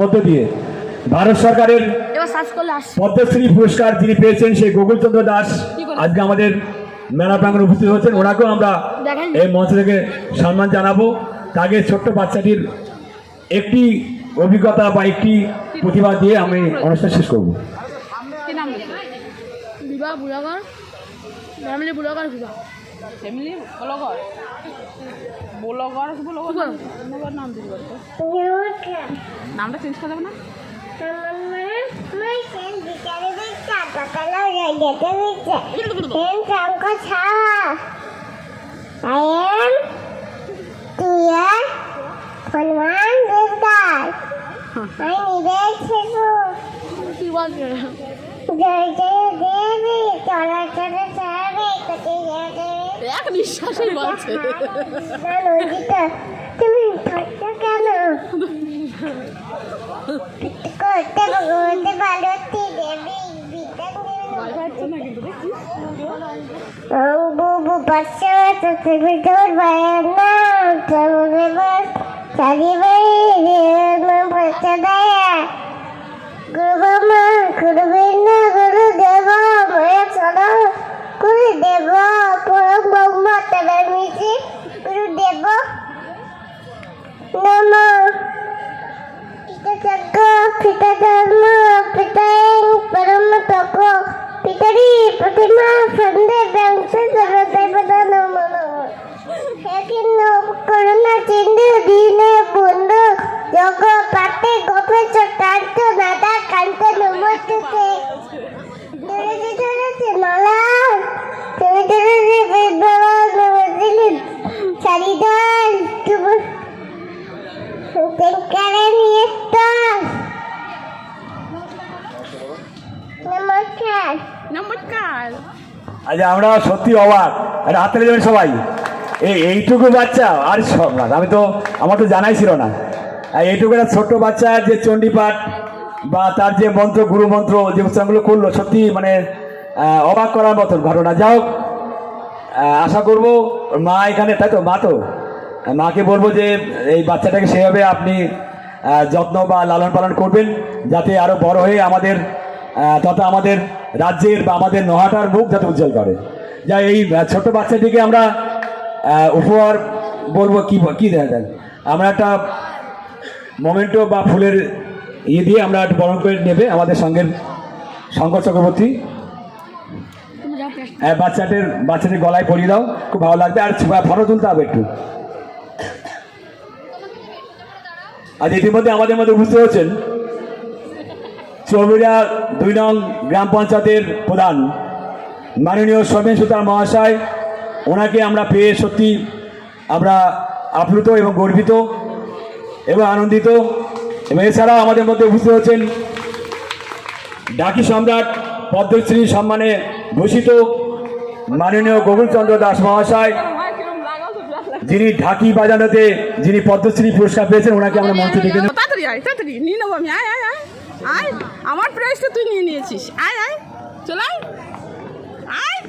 মধ্য দিয়ে ভারত সরকারের পদ্মশ্রী পুরস্কার যিনি পেয়েছেন সেই গোকুল চন্দ্র দাস আজকে আমাদের মেলা প্রাঙ্গণে উপস্থিত হচ্ছেন ওনাকেও আমরা এই মঞ্চ থেকে সম্মান জানাব। তাকে ছোট্ট বাচ্চাটির একটি অভিজ্ঞতা বা একটি প্রতিভা দিয়ে আমি অনুষ্ঠান শেষ করব। বিবাহ বুড়াগর ফ্যামিলি বুড়াগর বিবাহ। Family blogger. Blogger blogger blogger. নাম দিতে পারতো নামটা চেঞ্জ করে দেবে না? কি বলছে? এক নিঃশ্বাসেই বলছে তুমি কেন? করতে করতে ভালো বুবু পাশে তুমি তোর ভাইয়ের নাম। চলবে বাস দেয় গুরু মা গুরু না গুরু দেব মায়া চলো গুরু দেব পরম ব্রহ্মা তাদের মিশে গুরু দেব নমঃ পিতা জগ পিতা ধর্ম পিতা পরম তপ পিতারি প্রতিমা সন্ধে ব্যংশ সর্বদেবতা নম একদিন করুণা চিন্দু দিনে বন্ধু জগ পাতে গোপে চটান্ত নাদা কান্ত নমস্তে ধরেছে ধরেছে. নমস্কার। আজ আমরা সত্যি অবাক। আরে হাতে যাবেন সবাই। এই এইটুকু বাচ্চা, আর সব না, আমি তো, আমার তো জানাই ছিল না। আর এইটুকু একটা ছোট্ট বাচ্চা, যে চণ্ডীপাঠ বা তার যে মন্ত্র, গুরু মন্ত্র, যে উচ্চারণগুলো করল, সত্যি মানে অবাক করার মতন ঘটনা। যাই হোক আশা করব, মা এখানে, তাই তো, মা তো? মাকে বলব যে, এই বাচ্চাটাকে সেভাবে আপনি যত্ন বা লালন পালন করবেন, যাতে আরও বড় হয়ে আমাদের তথা আমাদের রাজ্যের বা আমাদের নহাটার মুখ যাতে উজ্জ্বল করে। যা এই ছোট্ট বাচ্চাটিকে আমরা উপহার বলব, কি কি দেওয়া যায় আমরা একটা মোমেন্টো বা ফুলের ইয়ে দিয়ে আমরা একটু বরণ করে নেবে আমাদের সঙ্গের শঙ্কর চক্রবর্তী। হ্যাঁ বাচ্চাটির বাচ্চাটির গলায় পরিয়ে দাও, খুব ভালো লাগবে। আর ফটো তুলতে হবে একটু। আজ ইতিমধ্যে আমাদের মধ্যে উপস্থিত হচ্ছেন চৌবিরা দুই নং গ্রাম পঞ্চায়েতের প্রধান মাননীয় সৌমেন সুতার মহাশয়, ওনাকে আমরা পেয়ে সত্যি আমরা আপ্লুত এবং গর্বিত এবং আনন্দিত এবং এছাড়াও আমাদের মধ্যে উপস্থিত হচ্ছেন ডাকি সম্রাট পদ্মশ্রী সম্মানে ভূষিত মাননীয় গোকুলচন্দ্র দাস মহাশয়। যিনি ঢাকি বাজানোতে যিনি পদ্মশ্রী পুরস্কার পেয়েছেন, ওনাকে আমরা মঞ্চে ডেকে নেব। আয় আমার প্রাইসটা তুই নিয়ে নিয়েছিস। আয় আয় চল আয়। আয়?